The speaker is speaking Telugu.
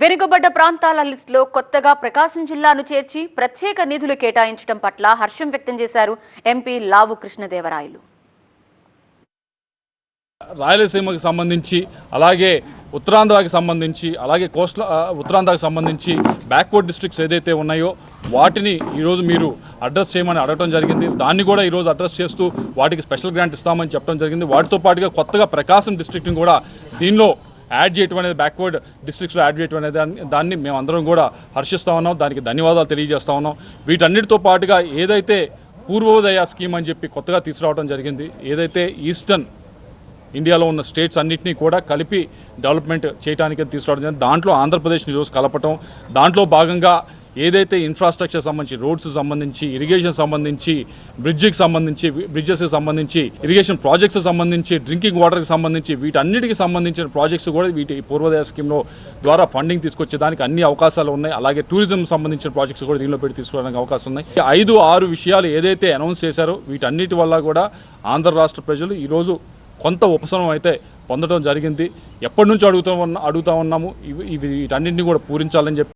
వెనుకబడ్డ ప్రాంతాల లిస్టులో కొత్తగా ప్రకాశం జిల్లాను చేర్చి ప్రత్యేక నిధులు కేటాయించడం పట్ల హర్షం వ్యక్తం చేశారు ఎంపీ లావు కృష్ణదేవరాయలు. రాయలసీమకు సంబంధించి అలాగే ఉత్తరాంధ్రకి సంబంధించి అలాగే కోస్టల్ ఉత్తరాంధ్రకి సంబంధించి బ్యాక్వర్డ్ డిస్ట్రిక్ట్స్ ఏదైతే ఉన్నాయో వాటిని ఈరోజు మీరు అడ్రస్ చేయమని అడగటం జరిగింది. దాన్ని కూడా ఈరోజు అడ్రస్ చేస్తూ వాటికి స్పెషల్ గ్రాంట్ ఇస్తామని చెప్పడం జరిగింది. వాటితో పాటుగా కొత్తగా ప్రకాశం డిస్ట్రిక్ట్ని కూడా దీనిలో యాడ్ చేయటం అనేది బ్యాక్వర్డ్ డిస్ట్రిక్ట్స్లో యాడ్ చేయటం అనేది దాన్ని- మేము అందరం కూడా హర్షిస్తా ఉన్నాం. దానికి ధన్యవాదాలు తెలియజేస్తా ఉన్నాం. వీటన్నిటితో పాటుగా ఏదైతే పూర్వోదయ స్కీమ్ అని చెప్పి కొత్తగా తీసుకురావడం జరిగింది ఏదైతే ఈస్టర్న్ ఇండియాలో ఉన్న స్టేట్స్ అన్నింటినీ కూడా కలిపి డెవలప్మెంట్ చేయడానికి తీసుకురావడం జరిగింది. దాంట్లో ఆంధ్రప్రదేశ్ని ఈరోజు కలపటం దాంట్లో భాగంగా ఏదైతే ఇన్ఫ్రాస్ట్రక్చర్ సంబంధించి రోడ్స్ సంబంధించి ఇరిగేషన్ సంబంధించి బ్రిడ్జికి సంబంధించి బ్రిడ్జెస్కి సంబంధించి ఇరిగేషన్ ప్రాజెక్ట్స్ సంబంధించి డ్రింకింగ్ వాటర్కి సంబంధించి వీటన్నిటికి సంబంధించిన ప్రాజెక్ట్స్ కూడా వీటి పూర్వోదయ స్కీమ్లో ద్వారా ఫండింగ్ తీసుకొచ్చేదానికి అన్ని అవకాశాలు ఉన్నాయి. అలాగే టూరిజం సంబంధించిన ప్రాజెక్ట్స్ కూడా దీనిలో పెట్టి తీసుకోవడానికి అవకాశం ఉన్నాయి. ఐదు ఆరు విషయాలు ఏదైతే అనౌన్స్ చేశారో వీటన్నిటి వల్ల కూడా ఆంధ్ర రాష్ట్ర ప్రజలు ఈరోజు కొంత ఉపశమనం అయితే పొందడం జరిగింది. ఎప్పటి నుంచి అడుగుతూ ఉన్నా అడుగుతా ఉన్నాము. ఇవి ఇవి వీటన్నింటినీ కూడా పూరించాలని చెప్పి